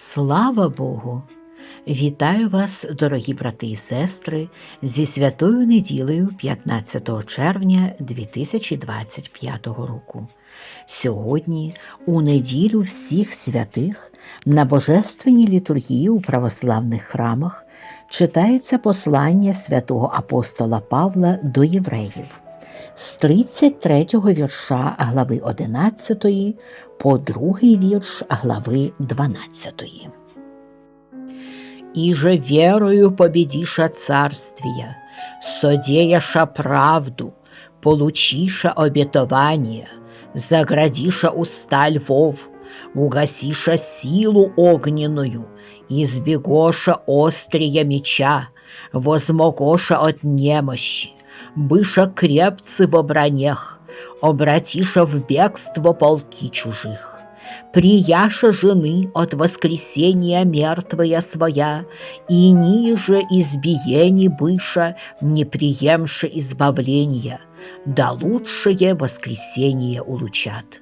Слава Богу! Вітаю вас, дорогі брати і сестри, зі святою неділею 15 червня 2025 року. Сьогодні, у неділю всіх святих, на Божественній літургії у православних храмах читається послання святого апостола Павла до євреїв з 33 вірша глави 11 по другий вірш глави 12. «И же верою победиша царствия, содеяша правду, получиша обетование, заградиша уста львов, угасиша силу огненную, избегоша острия меча, возмогоша от немощи, быша крепцы в обранях, обратиша в бегство полки чужих. Прияша жены от воскресения мертвая своя, и ниже избиений быша, не приемша избавления, да лучшее воскресение улучат.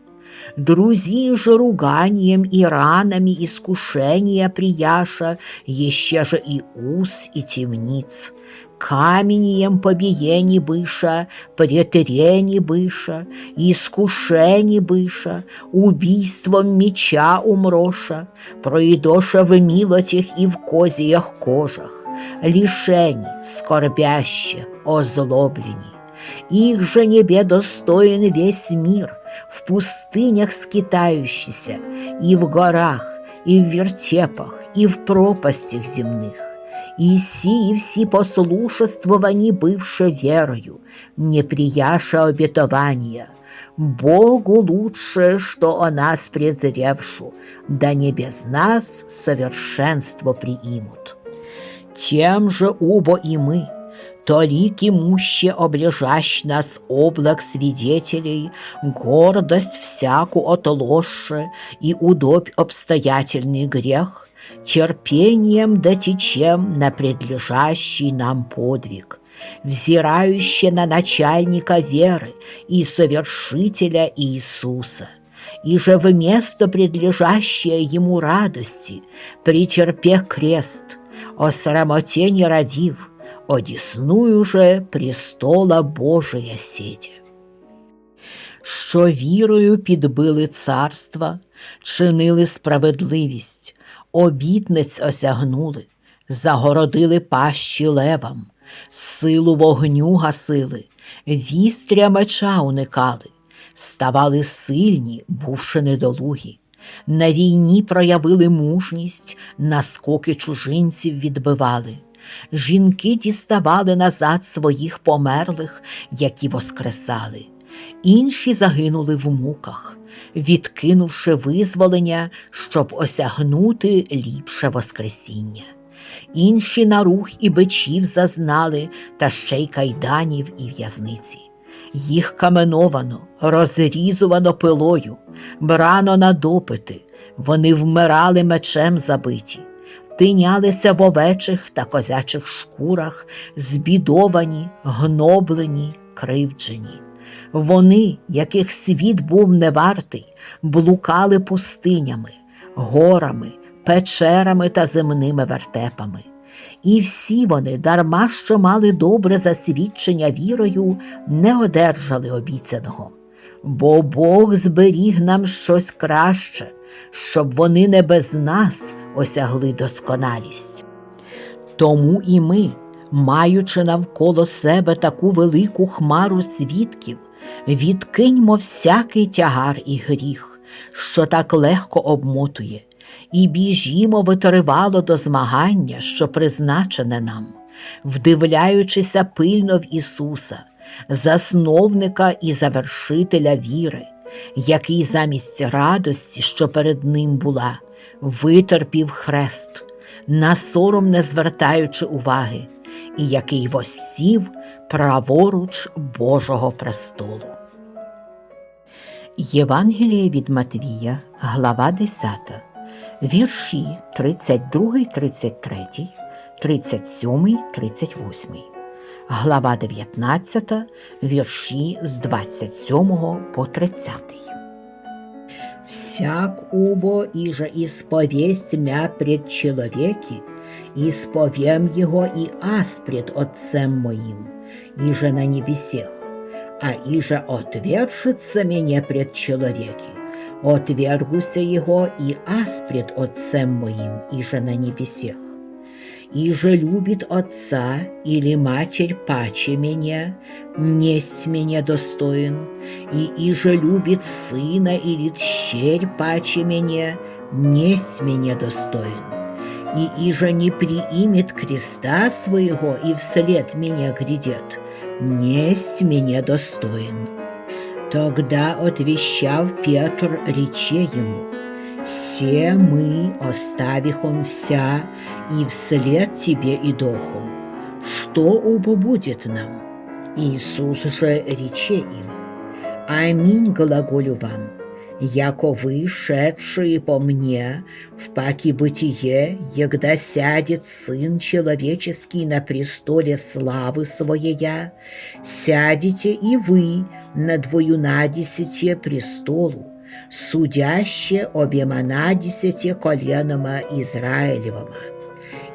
Друзи же руганием и ранами искушения прияша, еще же и уз и темниц, каменем побиени быша, претерени быша, искушени быша, убийством меча умроша, пройдоша в милотях и в козиях кожах, лишени, скорбяще, озлоблени. Их же небе достоин весь мир, в пустынях скитающийся, и в горах, и в вертепах, и в пропастях земных и сии все послушествовани бывше верою, не прияша обетования. Богу лучше, что о нас презревшу, да не без нас совершенство приимут. Тем же убо и мы, толики муще облежащ нас облак свидетелей, гордость всяку отложше и удобь обстоятельный грех, терпением дотечем на предлежащий нам подвиг, взирающий на начальника веры и совершителя Иисуса, и же вместо предлежащее ему радости, претерпе крест, о срамоте не родив, одесную же престола Божия сидя. Що вірою підбили царства, чинили справедливість, обітниць осягнули, загородили пащі левам, силу вогню гасили, вістря меча уникали, ставали сильні, бувши недолугі. На війні проявили мужність, наскоки чужинців відбивали. Жінки діставали назад своїх померлих, які воскресали, інші загинули в муках відкинувши визволення, щоб осягнути ліпше Воскресіння. Інші на рух і бичів зазнали, та ще й кайданів і в'язниці. Їх каменовано, розрізувано пилою, брано на допити, вони вмирали мечем забиті, тинялися в овечих та козячих шкурах, збідовані, гноблені, кривджені. Вони, яких світ був невартий, блукали пустинями, горами, печерами та земними вертепами. І всі вони, дарма що мали добре засвідчення вірою, не одержали обіцяного. Бо Бог зберіг нам щось краще, щоб вони не без нас осягли досконалість. Тому і ми, маючи навколо себе таку велику хмару свідків, відкиньмо всякий тягар і гріх, що так легко обмотує, і біжімо витривало до змагання, що призначене нам, вдивляючися пильно в Ісуса, засновника і завершителя віри, який замість радості, що перед Ним була, витерпів хрест, на сором не звертаючи уваги і який воссів праворуч Божого престолу. Євангеліє від Матвія, глава 10, вірші 32, 33, 37, 38, глава 19, вірші з 27 по 30. Всяк убо, иже исповесть мя пред человеки, исповем его и аз пред Отцем моим, иже на небесех, а иже отвержется меня пред человеки, отвергуся его и аз пред Отцем моим, иже на небесех. Иже любит отца или матерь паче меня, несть меня достоин, и иже любит сына или тщерь паче меня, несть меня достоин. И иже не приимет креста своего и вслед меня грядет, несть меня достоин. Тогда отвещав Петр рече ему, «Се мы, оставихом вся, и вслед тебе идохом. Что убо будет нам?» Иисус же рече им, «Аминь глаголю вам, яко вы, по мне, в паки бытие, егда сядет Сын Человеческий на престоле славы Своея, сядете и вы на двоюнадесяте престолу, судяще обема надесяти коленома Израилевома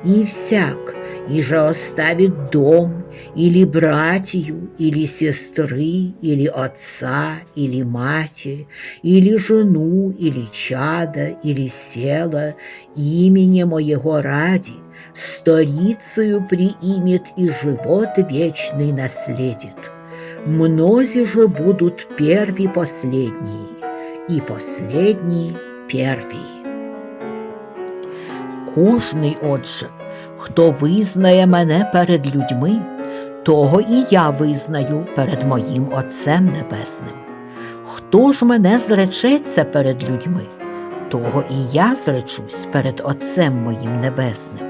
И всяк, и же оставит дом, или братью, или сестры, или отца, или матерь, или жену, или чада, или села, имени моего ради, сторицею приимет и живот вечный наследит. Мнози же будут перві последние, і последні перві. Кожний, отже, хто визнає мене перед людьми, того і я визнаю перед моїм Отцем Небесним. Хто ж мене зречеться перед людьми, того і я зречусь перед Отцем моїм Небесним.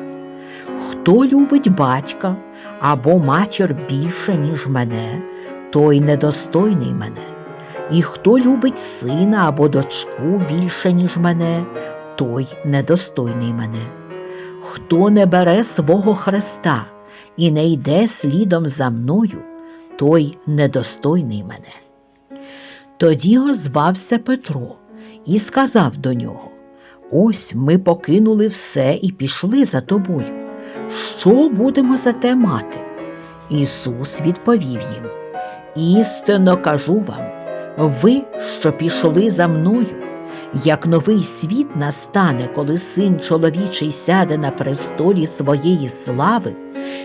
Хто любить батька або матір більше, ніж мене, той недостойний мене. І хто любить сина або дочку більше, ніж мене, той недостойний мене. Хто не бере свого Христа і не йде слідом за мною, той недостойний мене. Тоді озвався Петро і сказав до нього: Ось ми покинули все і пішли за тобою. Що будемо за те мати? Ісус відповів їм: Істинно кажу вам, ви, що пішли за мною, як новий світ настане, коли син чоловічий сяде на престолі своєї слави,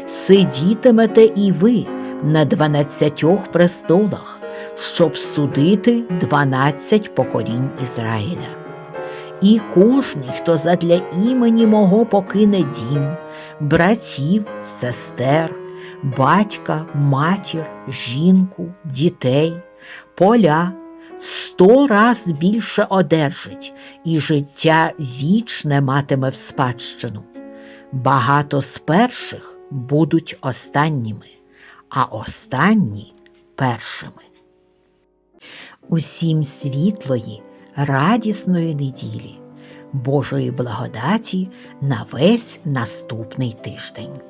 сидітимете і ви на дванадцятьох престолах, щоб судити дванадцять поколінь Ізраїля. І кожний, хто задля імені мого покине дім, братів, сестер, батька, матір, жінку, дітей, поля, сто раз більше одержить, і життя вічне матиме в спадщину. Багато з перших будуть останніми, а останні першими. Усім світлої, радісної неділі, Божої благодаті на весь наступний тиждень.